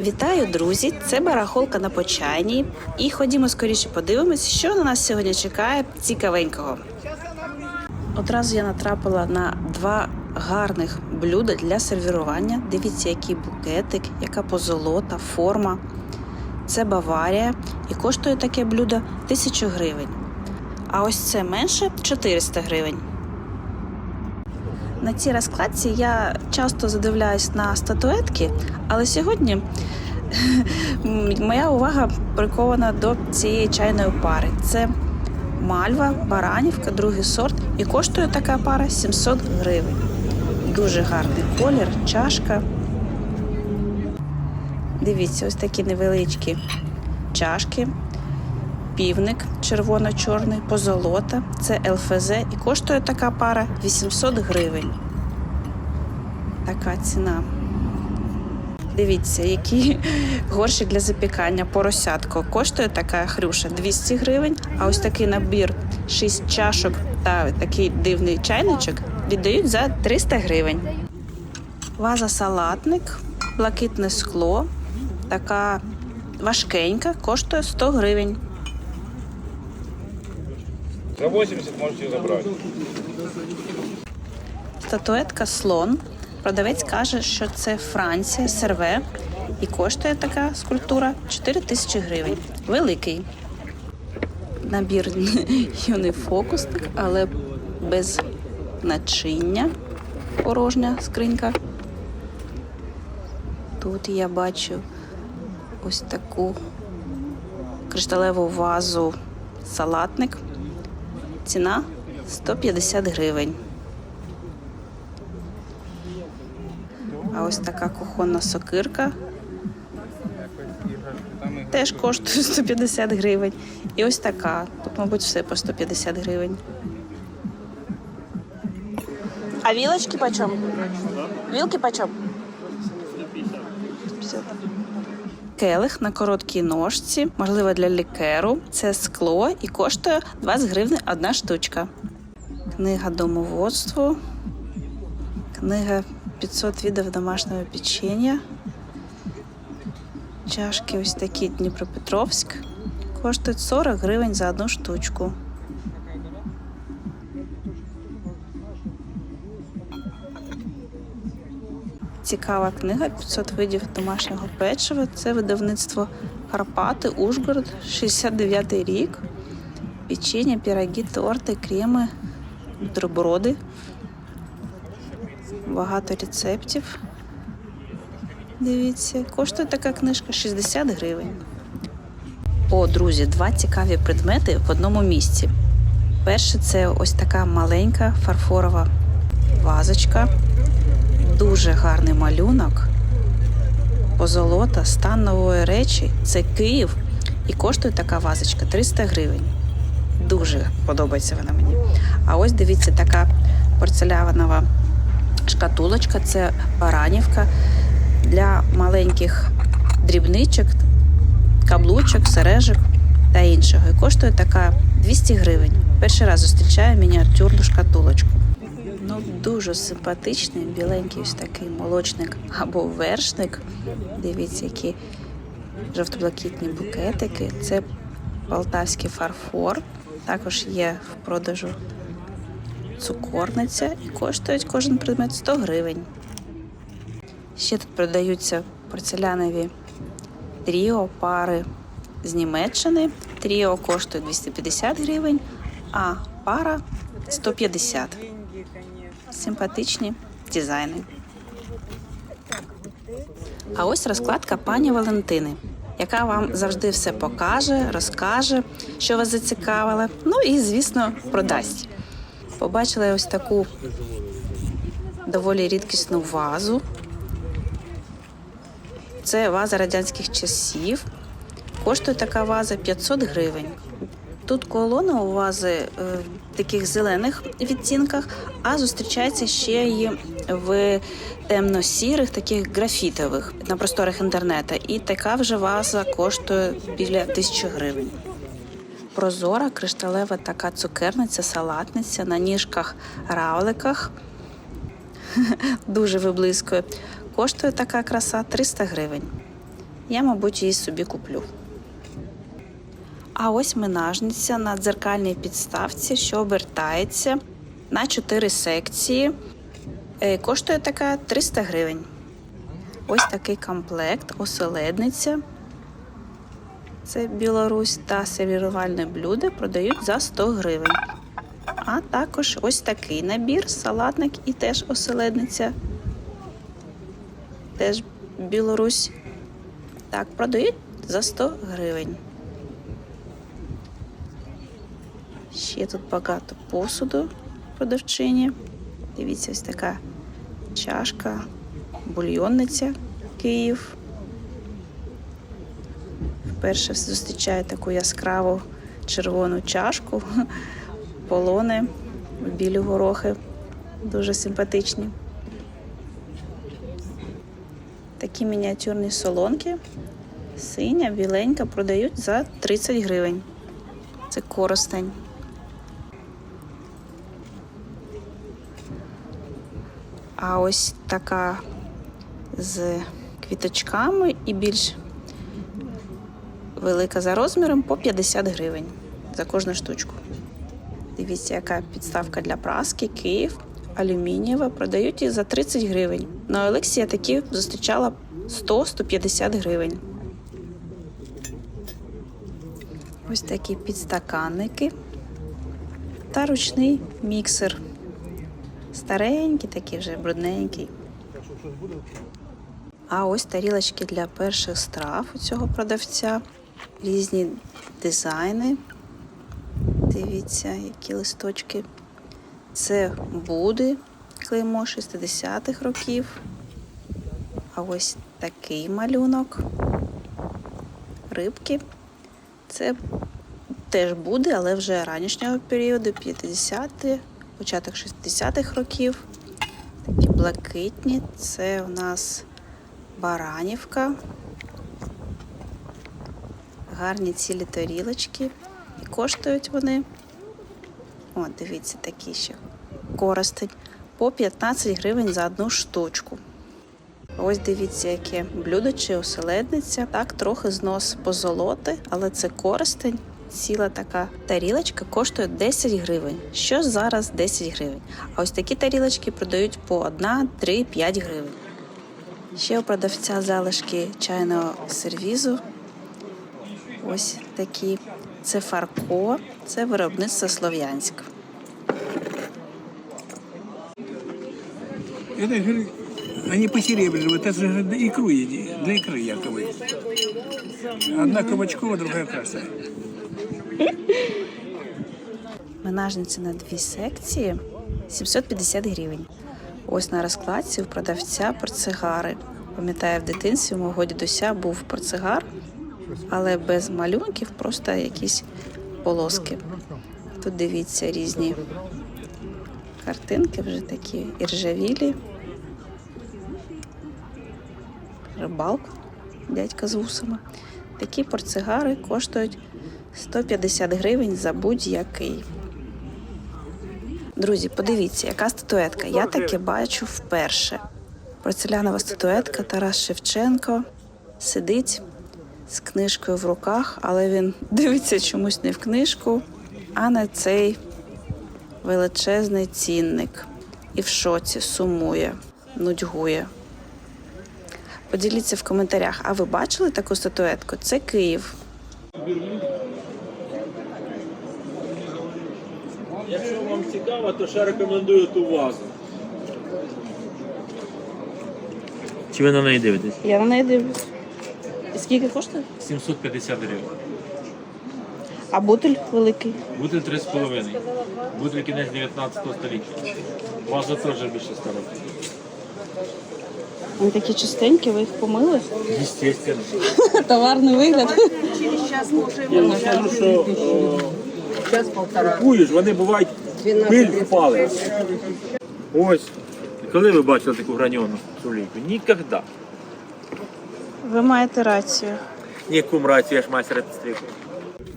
Вітаю, друзі! Це барахолка на почайній. І ходімо скоріше подивимось, що на нас сьогодні чекає цікавенького. Одразу я натрапила на два гарних блюда для сервірування. Дивіться, який букетик, яка позолота, форма. Це Баварія і коштує таке блюдо 1000 гривень. А ось це менше 400 гривень. На цій розкладці я часто задивляюсь на статуетки, але сьогодні моя увага прикована до цієї чайної пари. Це мальва, баранівка, другий сорт, і коштує така пара 700 гривень. Дуже гарний колір, чашка. Дивіться, ось такі невеличкі чашки. Півник червоно-чорний, позолота, це ЛФЗ і коштує така пара 800 гривень. Така ціна. Дивіться, який горщик для запікання поросятко. Коштує така хрюша 200 гривень, а ось такий набір 6 чашок та такий дивний чайничок віддають за 300 гривень. Ваза салатник, блакитне скло, така важкенька, коштує 100 гривень. За 80 можете забрать. Статуетка слон. Продавець каже, що це Франція, серве. І коштує така скульптура 4 тисячі гривень. Великий. Набір юний фокусник, але без начиння. Порожня скринька. Тут я бачу ось таку кришталеву вазу салатник. Ціна 150 гривень. А ось така кухонна сокирка теж коштує 150 гривень. І ось така. Тут, мабуть, все по 150 гривень. А вілочки почем? Вілки почем? 150. Келих на короткій ножці, можливо, для лікеру. Це скло і коштує 20 гривень одна штучка. Книга домоводству. Книга 500 відів домашнього печення. Чашки ось такі Дніпропетровськ. Коштують 40 гривень за одну штучку. Цікава книга 500 видів домашнього печива. Це видавництво Карпати, Ужгород, 69-й рік. Печення, піроги, торти, креми, бутерброди. Багато рецептів. Дивіться, коштує така книжка 60 гривень. О, друзі, два цікаві предмети в одному місці. Перше це ось така маленька фарфорова вазочка. Дуже гарний малюнок. Позолота, стан нової речі. Це Київ. І коштує така вазочка 300 гривень. Дуже подобається вона мені. А ось дивіться, така порцелянова шкатулочка це баранівка для маленьких дрібничок, каблучок, сережок та іншого. І коштує така 200 гривень. Перший раз зустрічаю мініатюрну шкатулочку. Ну, дуже симпатичний, біленький ось такий молочник або вершник. Дивіться, які жовто-блакитні букетики. Це полтавський фарфор. Також є в продажу цукорниця і коштують кожен предмет 100 гривень. Ще тут продаються порцелянові тріо пари з Німеччини. Тріо коштує 250 гривень, а пара 150. Симпатичні дизайни. А ось розкладка пані Валентини, яка вам завжди все покаже, розкаже, що вас зацікавило. Ну і, звісно, продасть. Побачила ось таку доволі рідкісну вазу. Це ваза радянських часів. Коштує така ваза 500 гривень. Тут колона у вази е, в таких зелених відтінках, а зустрічається ще й в темно-сірих, таких графітових на просторах інтернету. І така вже ваза коштує біля 1000 гривень. Прозора кришталева така цукерниця, салатниця на ніжках равликах. Дуже виблискує. Коштує така краса 300 гривень. Я, мабуть, її собі куплю. А ось минажниця на дзеркальній підставці, що обертається на 4 секції. Е, Коштує така 300 гривень. Ось такий комплект, оселедниця. Це Білорусь та сервірувальне блюдо продають за 100 гривень. А також ось такий набір, салатник і теж оселедниця. Теж Білорусь. Так, продають за 100 гривень. Ще тут багато посуду продавчині. Дивіться, ось така чашка, бульйонниця Київ. Вперше зустрічаю таку яскраву червону чашку, полони, білі горохи, дуже симпатичні. Такі мініатюрні солонки, синя, біленька, продають за 30 гривень. Це коростень. А ось така з квіточками і більш велика за розміром по 50 гривень за кожну штучку. Дивіться, яка підставка для праски, Київ, алюмінієва, продають її за 30 гривень. На Олексі я такі зустрічала 100-150 гривень. Ось такі підстаканники та ручний міксер. Старенький, такий вже брудненький. А ось тарілочки для перших страв у цього продавця. Різні дизайни. Дивіться, які листочки. Це буди, клеймо 60-х років. А ось такий малюнок. Рибки. Це теж буде, але вже ранішнього періоду, 50-ті, початок 60-х років. Такі блакитні. Це у нас баранівка. Гарні цілі тарілочки. І коштують вони. О, дивіться, такі ще коростень. По 15 гривень за одну штучку. Ось дивіться, яке блюдо чи оселедниця. Так, трохи знос позолоти, але це користень Ціла така тарілочка коштує 10 гривень. Що зараз 10 гривень? А ось такі тарілочки продають по 1, 3, 5 гривень. Ще у продавця залишки чайного сервізу. Ось такі. Це фарко, це виробництво Слов'янськ. Это же они посеребрили, вот это же для икру еди, для икры якобы. Одна кабачкова, другая красная. Менажниці на дві секції 750 гривень. Ось на розкладці у продавця портсигари. Пам'ятаю, в дитинстві у мого дідуся був портсигар, але без малюнків, просто якісь полоски. Тут дивіться різні картинки, вже такі іржавілі. Рибалка, дядька з вусами. Такі портсигари коштують 150 гривень за будь-який. Друзі, подивіться, яка статуетка. Я таке бачу вперше. Порцелянова статуетка Тарас Шевченко сидить з книжкою в руках, але він дивиться чомусь не в книжку, а на цей величезний цінник. І в шоці сумує, нудьгує. Поділіться в коментарях, а ви бачили таку статуетку? Це Київ. Якщо цікаво, то ще рекомендую ту вазу. Чи ви на неї дивитесь? Я на неї дивлюсь. І скільки коштує? 750 гривень. А бутиль великий. Бутиль 3,5. Бутиль кінець 19 століття. Ваза теж більше 100 років. Вони такі чистенькі, ви їх помили? Естественно. Товарний вигляд. Я вам скажу, що о, купуєш, вони бувають пиль впали. Ось. Коли ви бачили таку граньону сулійку? Ніколи. Ви маєте рацію. Ні, кум рацію, я ж майстер стріку.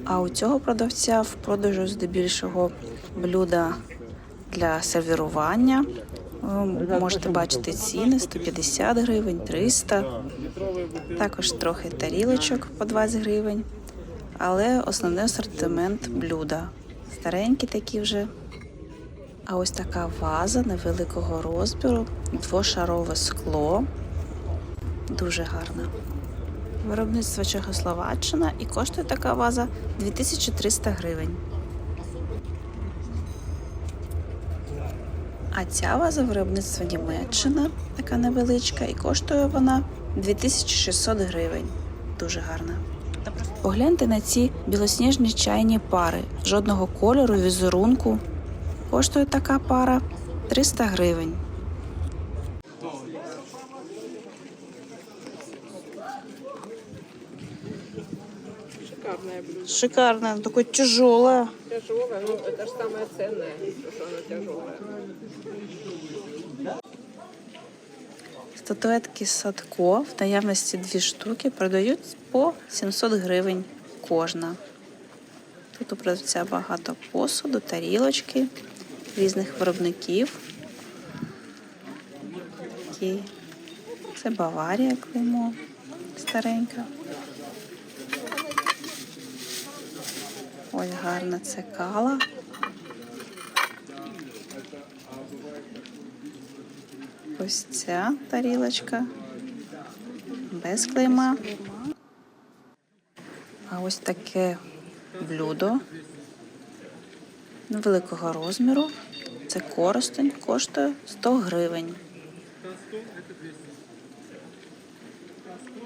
А у цього продавця в продажу здебільшого блюда для сервірування. Ви можете бачити ціни 150 гривень, 300. Також трохи тарілочок по 20 гривень, але основний асортимент блюда. Старенькі такі вже. А ось така ваза невеликого розміру, двошарове скло. Дуже гарна. Виробництво Чехословаччина і коштує така ваза 2300 гривень. А ця ваза виробництва Німеччина, така невеличка, і коштує вона 2600 гривень. Дуже гарна. Погляньте на ці білосніжні чайні пари. Жодного кольору, візерунку. Коштує така пара 300 гривень. Шикарное блюдо. Шикарна, такое тяжелое. Тяжелое, ну это же самое ценное, то, что оно тяжелое. Статуетки Садко в наявності дві штуки продають по 700 гривень кожна. Тут у продавця багато посуду, тарілочки різних виробників. Такі. Це Баварія клеймо старенька. Ось гарна це кала. Ось ця тарілочка без клейма. А ось таке блюдо невеликого розміру. Це коростень, коштує 100 гривень.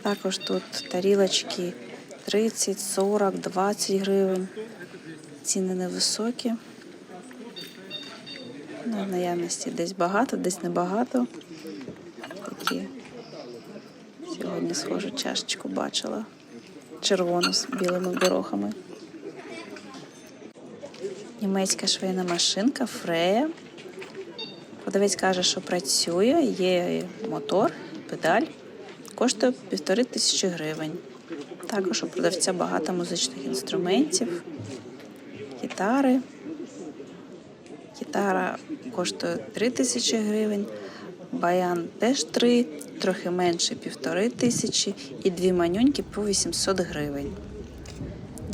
Також тут тарілочки 30, 40, 20 гривень. Ціни невисокі. Ну, в наявності десь багато, десь небагато. Такі. Сьогодні схожу чашечку бачила. Червону з білими горохами. Німецька швейна машинка Фрея. Продавець каже, що працює, є мотор, педаль. Коштує півтори тисячі гривень. Також у продавця багато музичних інструментів, гітари. Гітара коштує 3 тисячі гривень, баян теж 3, трохи менше півтори тисячі і дві манюньки по 800 гривень.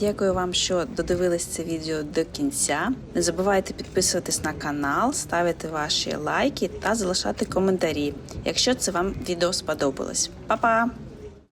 Дякую вам, що додивились це відео до кінця. Не забувайте підписуватись на канал, ставити ваші лайки та залишати коментарі, якщо це вам відео сподобалось. Па-па!